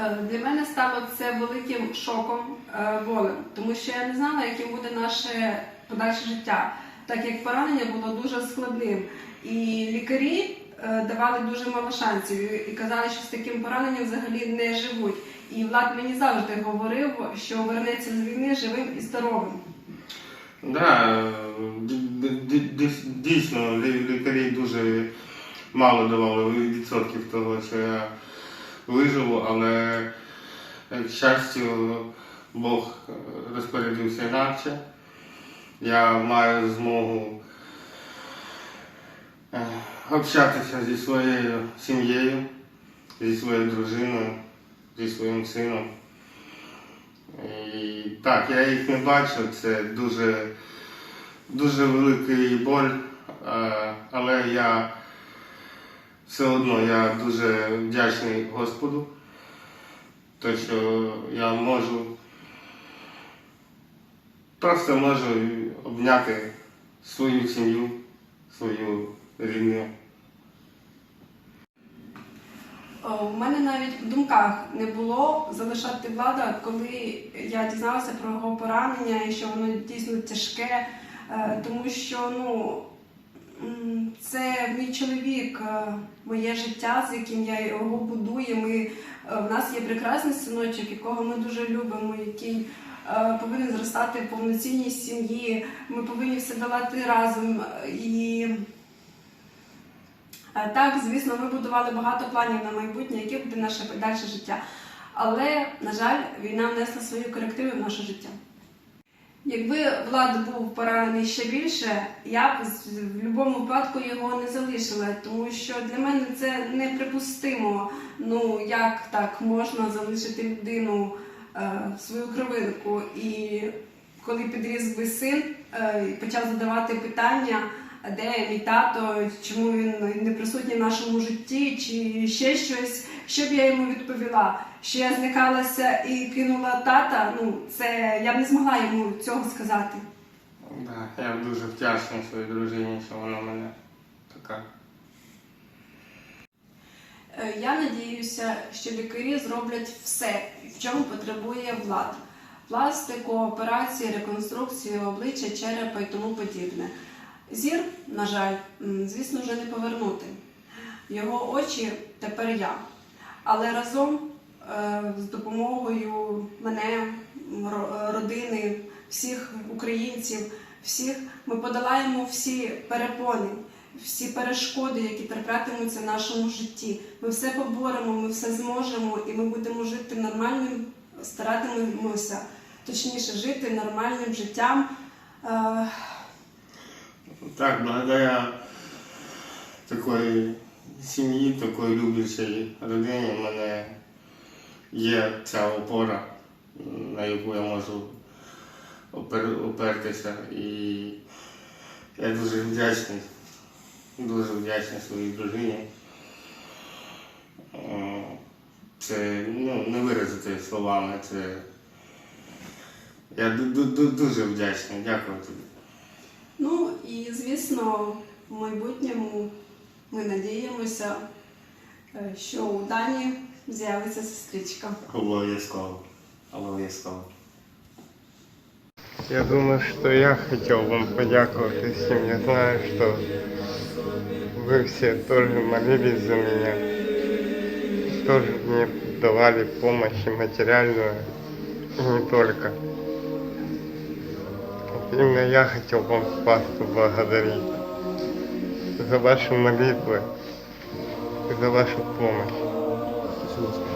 Е, Для мене стало це великим шоком, е, болем, тому що я не знала, яким буде наше подальше життя, так як поранення було дуже складним. І лікарі е, давали дуже мало шансів і- казали, що з таким пораненням взагалі не живуть. І Влад мені завжди говорив, що вернеться з війни живим і здоровим. Да, дійсно, лікарі дуже мало давали відсотків того, що я виживу, але е, к щастю, Бог е, розпорядився інакше. Я маю змогу е, общатися зі своєю сім'єю, зі своєю дружиною, зі своїм сином. І так, я їх не бачу, це дуже, дуже великий боль, але я все одно я дуже вдячний Господу, то що я можу просто можу обняти свою сім'ю, свою рідню. У мене навіть в думках не було залишати влада, коли я дізналася про його поранення і що воно дійсно тяжке, е, тому що ну, це мій чоловік, е, моє життя, з яким я його будую. Ми, е, в нас є прекрасний синочок, якого ми дуже любимо, який е, повинен зростати в повноцінній сім'ї. Ми повинні все долати разом. І Так, звісно, ми будували багато планів на майбутнє, яке буде наше подальше життя. Але, на жаль, війна внесла свої корективи в наше життя. Якби Влад був поранений ще більше, я б в будь-якому випадку його не залишила, тому що для мене це неприпустимо. Ну як так можна залишити людину е, свою кровинку? І коли підріс би син е, почав задавати питання, де мій тато, чому він не присутній в нашому житті, чи ще щось, що б я йому відповіла? Що я зникалася і кинула тата, ну це я б не змогла йому цього сказати. Да, я дуже вдячний своїй дружині, що вона мене така. Е, Я надіюся, що лікарі зроблять все, в чому потребує влад. Пластику, операції, реконструкцію обличчя, черепа і тому подібне. Зір, на жаль, звісно, вже не повернути. Його очі тепер я. Але разом е, з допомогою мене, родини, всіх українців, всіх ми подолаємо всі перепони, всі перешкоди, які траплятимуться в нашому житті. Ми все поборемо, ми все зможемо, і ми будемо жити нормальним, старатимемося точніше жити нормальним життям. Так, благодаря такої сім'ї, такої люблячої родині в мене є ця опора, на яку я можу опер- опертися. І я дуже вдячний, дуже вдячний своїй дружині. Це ну, не виразити словами. Це я ду- ду- ду- дуже вдячний. Дякую тобі. Ну і звісно, в майбутньому ми надіємося, е, що у Дані з'явиться сестричка. Обов'язково. Обов'язково. Я думаю, что я хотел вам подяковать всем. Я знаю, что вы все тоже молились за меня, тоже мне давали помощь и материальную, и не только. Именно я хотел вам вас поблагодарить за ваши молитвы, за вашу помощь.